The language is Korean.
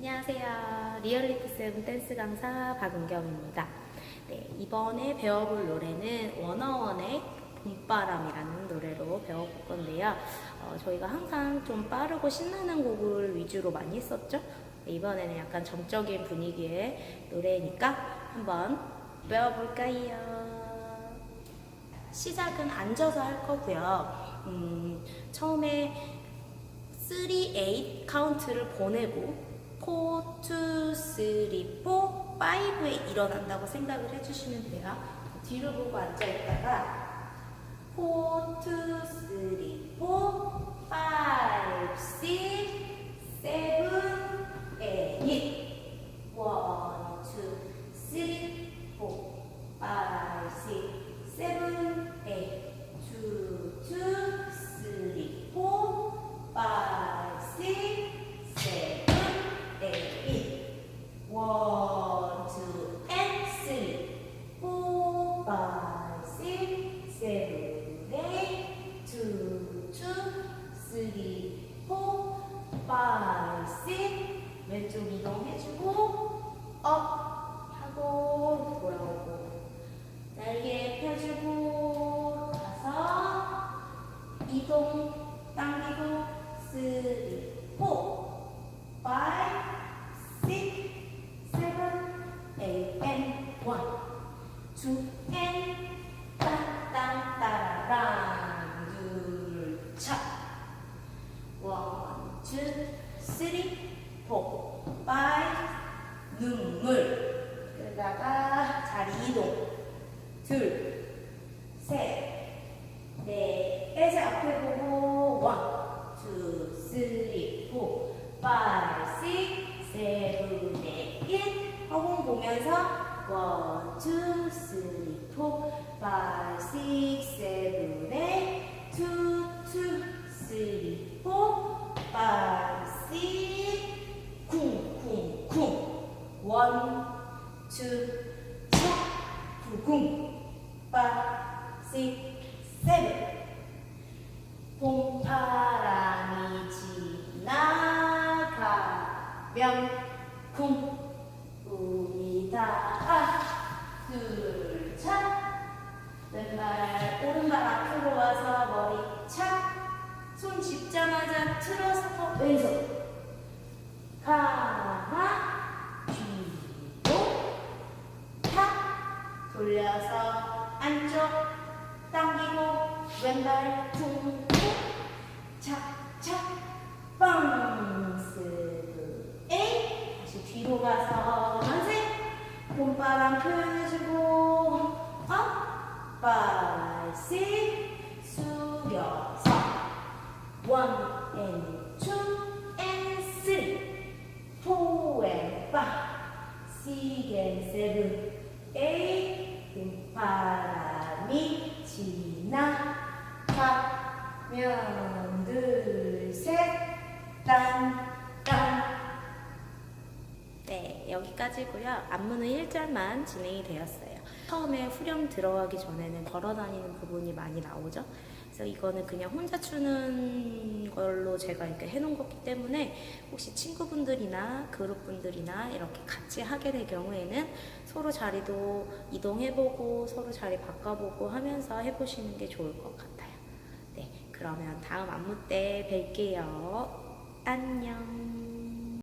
안녕하세요. 리얼리티 세븐 댄스 강사 박은경입니다. 네, 이번에 배워볼 노래는 워너원의 봄바람이라는 노래로 배워볼 건데요. 어, 저희가 항상 좀 빠르고 신나는 곡을 위주로 많이 했었죠. 네, 이번에는 약간 정적인 분위기의 노래니까 한번 배워볼까요? 시작은 앉아서 할 거고요. 음, 처음에 3, 8 카운트를 보내고 4, 2, 3, 4, 5에 일어난다고 생각을 해주시면 돼요. 뒤로 보고 앉아있다가 4, 2, 3, 4, 5, 6, 7, 8 seven, eight, two, two, three, four, five, six. 왼쪽 이동해주고 업 하고 돌아오고 날개 펴주고 가서 이동 당기고 쓰리, 포, 파이브, six, seven, eight, and one, two, 셋, 넷. 빼서 앞에 보고 원, 투, 쓰리, 포, 파이브, 식, 세븐, 에잇. 허공 보면서 원, 투, 쓰리, 포, 파이브, 식, 세븐, 에잇. 투, 투, 쓰리, 포, 파이브, 식. 쿵, 쿵, 쿵. 원, 투, 차, 쿵, 파 세븐. 봄바람이 지나가면 쿵 우리 다. 둘 차. 왼발 오른발 앞으로 와서 머리 차손 짚자마자 틀어서 왼손. 가마 뒤로 탁 돌려서 안쪽 왼발 쿵쿵 착착 빵스 에이 다시 뒤로 가서 만세 봄바람 표현해주고 업 발씩 숙여서 원 two and three four and five six and seven eight 봄바람이 지나 가면 둘셋딴딴 네, 여기까지고요. 안무는 1절만 진행이 되었어요. 처음에 후렴 들어가기 전에는 걸어 다니는 부분이 많이 나오죠. 그래서 이거는 그냥 혼자 추는 걸로 제가 이렇게 해놓은 거기 때문에 혹시 친구분들이나 그룹분들이나 이렇게 같이 하게 될 경우에는 서로 자리도 이동해보고 서로 자리 바꿔보고 하면서 해보시는 게 좋을 것 같아요. 네, 그러면 다음 안무 때 뵐게요. 안녕.